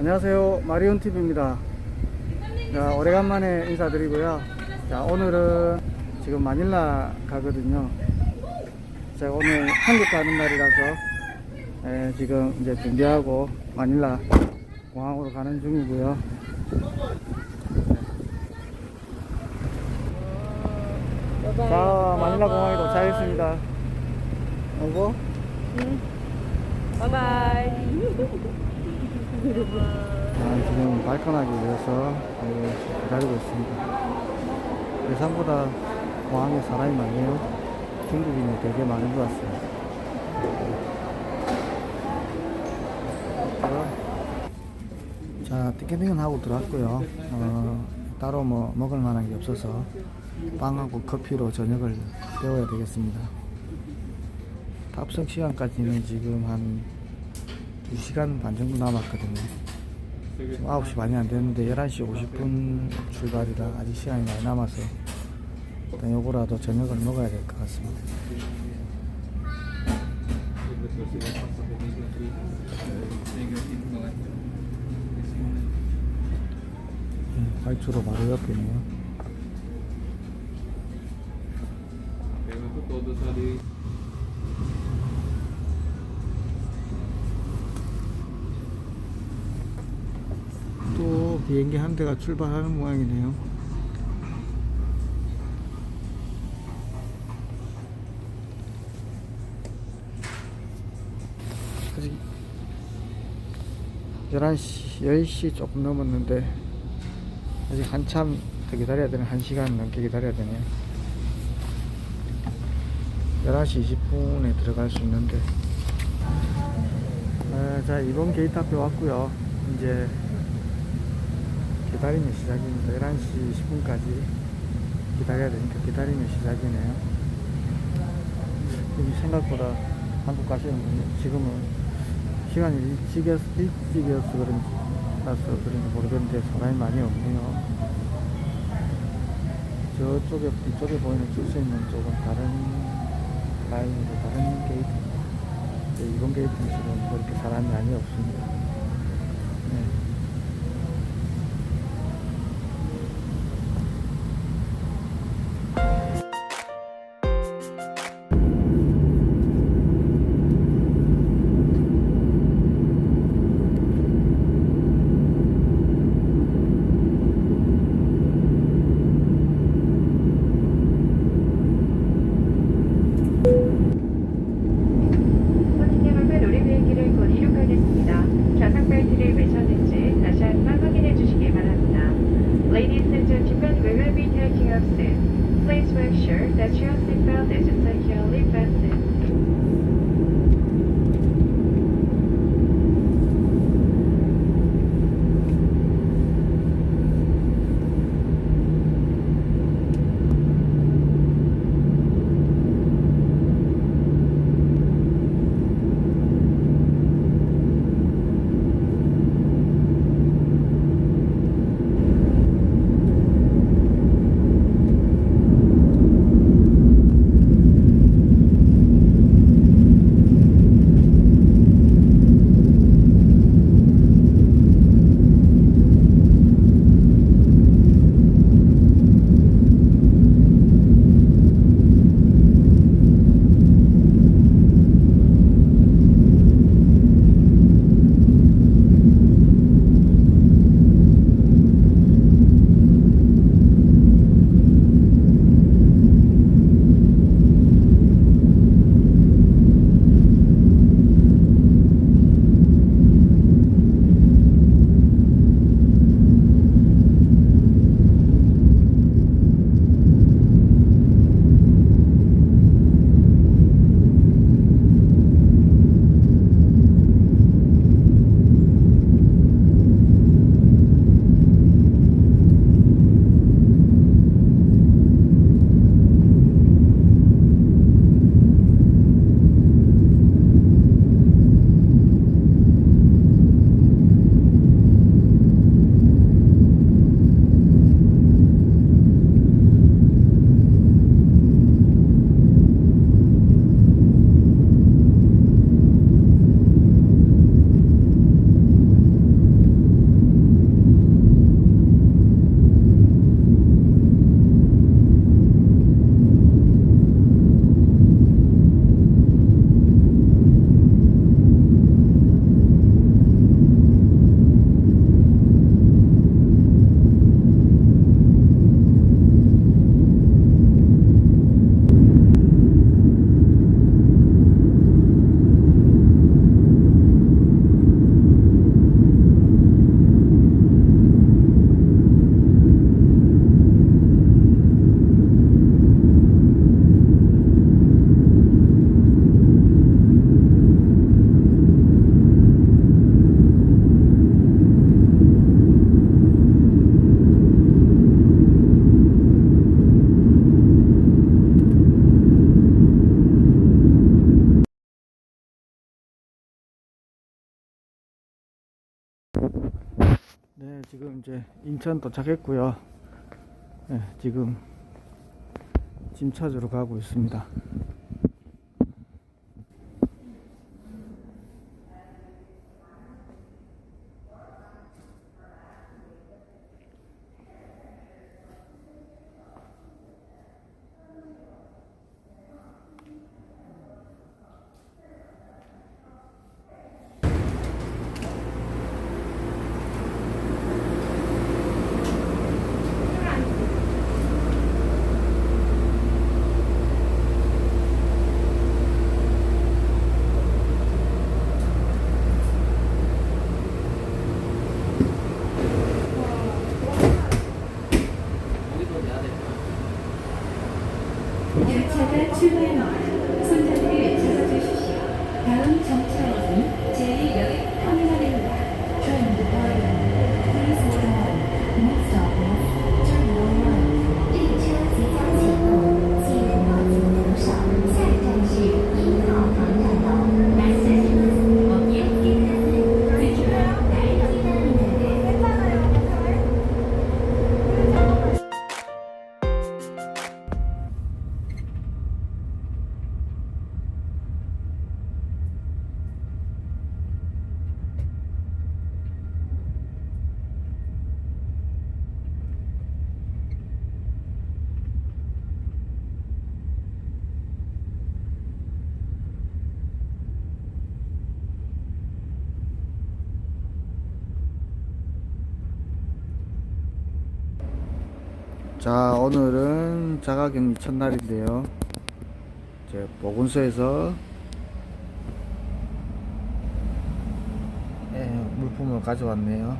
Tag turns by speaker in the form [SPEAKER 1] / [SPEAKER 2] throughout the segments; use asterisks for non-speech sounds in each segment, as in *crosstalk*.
[SPEAKER 1] 안녕하세요. 마리온 TV입니다. 자, 오래간만에 인사드리고요. 자, 오늘은 지금 마닐라 가거든요. 제가 오늘 한국 가는 날이라서 예, 지금 이제 준비하고 마닐라 공항으로 가는 중이고요. 자, 마닐라 공항에 도착했습니다. 오고
[SPEAKER 2] 바이바이. *laughs*
[SPEAKER 1] 아, 지금 발칸하기 위해서 예, 기다리고 있습니다. 예상보다 공항에 사람이 많네요. 중국인이 되게 많은 것 같습니다. 자, 티켓팅은 하고 들어왔고요. 어, 따로 뭐 먹을 만한 게 없어서 빵하고 커피로 저녁을 때워야 되겠습니다. 탑승 시간까지는 지금 한 2시간 반 정도 남았거든요. 지금 9시 반이 안 됐는데 11시 50분 출발이라 아직 시간이 많이 남아서 일단 요거라도 저녁을 먹어야 될 것 같습니다. 음, 화이트로 바로 옆이네요. 비행기 한 대가 출발하는 모양이네요. 아직 11시, 10시 조금 넘었는데 아직 한참 더 기다려야 되네. 1시간 넘게 기다려야 되네요. 11시 20분에 들어갈 수 있는데 아, 자 이번 게이트 앞에 왔고요 이제 기다리면 시작입니다 11시 20분까지 기다려야 되니까 기다리면 시작이네요. 생각보다 한국 가시는 분이 지금은 시간이 일찍이어서, 일찍이어서 그런지 라서 그런지 모르겠는데 사람이 많이 없네요. 저쪽에 뒤쪽에 보이는 줄 수 있는 쪽은 다른 라인으로 다른 게이트. 네, 이번 게이트는 지금 그렇게 사람이 많이 없습니다 이제 인천 도착했고요. 네, 지금 짐 찾으러 가고 있습니다. 자, 오늘은 자가격리 첫날인데요. 이제 보건소에서 예, 물품을 가져왔네요.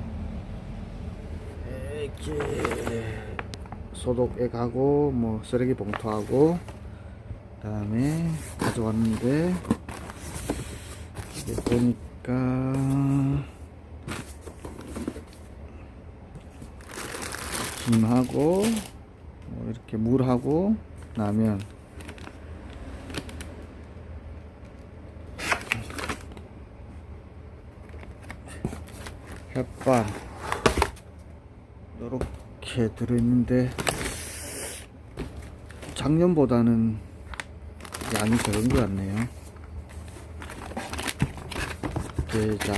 [SPEAKER 1] 이렇게 소독액 하고 뭐 쓰레기 봉투하고 그 다음에 가져왔는데 이게 보니까 김하고 뭐 이렇게 물하고 라면. 햇반 이렇게 들어있는데 작년보다는 양이 적은 것 같네요. 대장.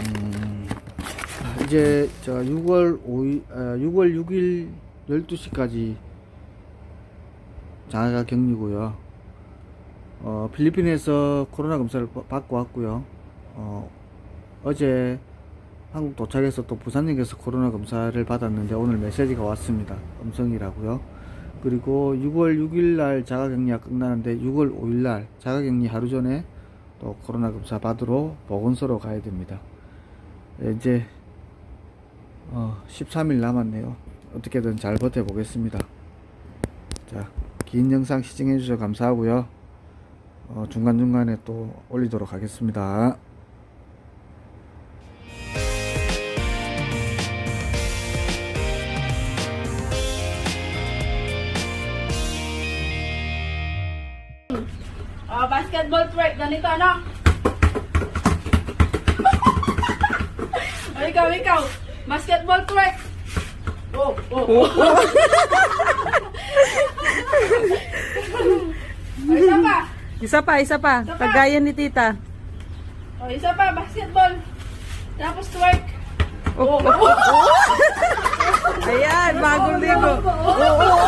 [SPEAKER 1] 아, 이제 저 6월 5일, 아, 6월 6일 12시까지 자가 격리고요. 어, 필리핀에서 코로나 검사를 바- 받고 왔고요. 어, 어제 한국 도착해서 또 부산역에서 코로나 검사를 받았는데 오늘 메시지가 왔습니다. 음성이라고요. 그리고 6월 6일 날 자가 격리가 끝나는데 6월 5일 날 자가 격리 하루 전에 또 코로나 검사 받으러 보건소로 가야 됩니다. 네, 이제 어, 13일 남았네요. 어떻게든 잘 버텨보겠습니다. 자, 긴 영상 시청해주셔서 감사하고요. 어, 중간중간에 또 올리도록 하겠습니다.
[SPEAKER 3] Ah, basketball twerk, ganito ano? Ay, ikaw, ikaw. Basketball twerk. Oh, oh, oh. oh isa pa.
[SPEAKER 4] Isa pa, isa pa.
[SPEAKER 3] Isa pa.
[SPEAKER 4] Kagaya ni tita.
[SPEAKER 3] Oh, isa pa, basketball. Tapos twerk.
[SPEAKER 4] Oh, Ayan, bagong ligo.
[SPEAKER 3] Oh,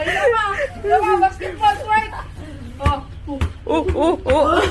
[SPEAKER 3] isa pa. Isa pa, basketball twerk. Oh, oh.
[SPEAKER 4] Oh, oh, oh. *laughs*